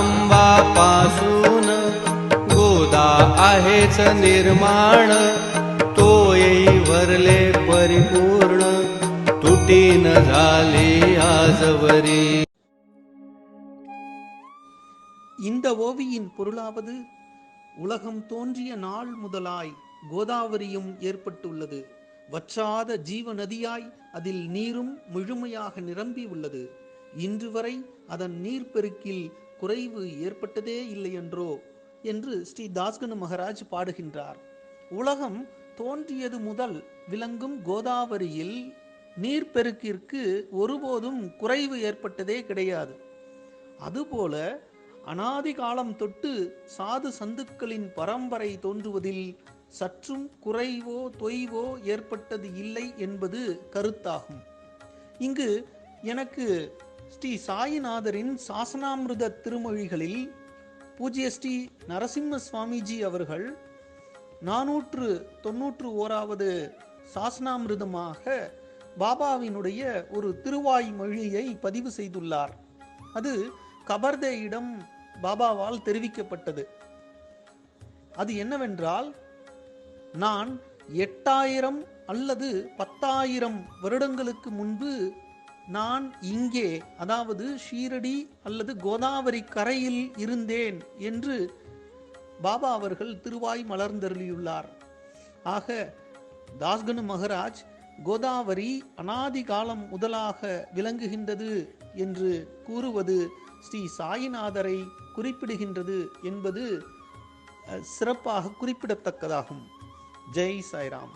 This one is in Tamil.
जगदारंबापासून गोदा आहेच निर्माण तो येई भरले परिपूर्ण तुटीन झाले आजवरी இந்த ஓவியின் பொருளாவது உலகம் தோன்றிய நாள் முதலாய் கோதாவரியும் ஏற்பட்டுள்ளது வற்றாத ஜீவ நதியாய் அதில் நீரும் முழுமையாக நிரம்பி உள்ளது இன்று வரை அதன் நீர்ப்பெருக்கில் குறைவு ஏற்பட்டதே இல்லை என்றோ என்று ஸ்ரீ தாஸ்கனு மகராஜ் பாடுகின்றார். உலகம் தோன்றியது முதல் விளங்கும் கோதாவரியில் நீர்ப்பெருக்கிற்கு ஒருபோதும் குறைவு ஏற்பட்டதே கிடையாது. அதுபோல அனாதி காலம் தொட்டு சாது சந்துக்களின் பரம்பரை தோன்றுவதில் சற்றும் குறைவோ தொய்வோ ஏற்பட்டது இல்லை என்பது கருத்தாகும். இங்கு எனக்கு ஸ்ரீ சாயிநாதரின் சாசனாமிருத திருமொழிகளில் பூஜ்ய ஸ்ரீ நரசிம்ம சுவாமிஜி அவர்கள் நானூற்று தொன்னூற்று ஓராவது சாசனாமிருதமாக பாபாவினுடைய ஒரு திருவாய் மொழியை பதிவு செய்துள்ளார். அது கபர்தேயிடம் பாபாவால் தெரிவிக்கப்பட்டது. அது என்னவென்றால் நான் எட்டாயிரம் அல்லது பத்தாயிரம் வருடங்களுக்கு முன்பு நான் இங்கே அதாவது ஷீரடி அல்லது கோதாவரி கரையில் இருந்தேன் என்று பாபா அவர்கள் திருவாய் மலர்ந்தருளியுள்ளார். ஆக தாஸ்கனு மகராஜ் கோதாவரி அனாதி காலம் முதலாக விளங்குகின்றது என்று கூறுவது ஸ்ரீ சாயிநாதரை குறிப்பிடுகின்றது என்பது சிறப்பாக குறிப்பிடத்தக்கதாகும். ஜெய் சாய்ராம்.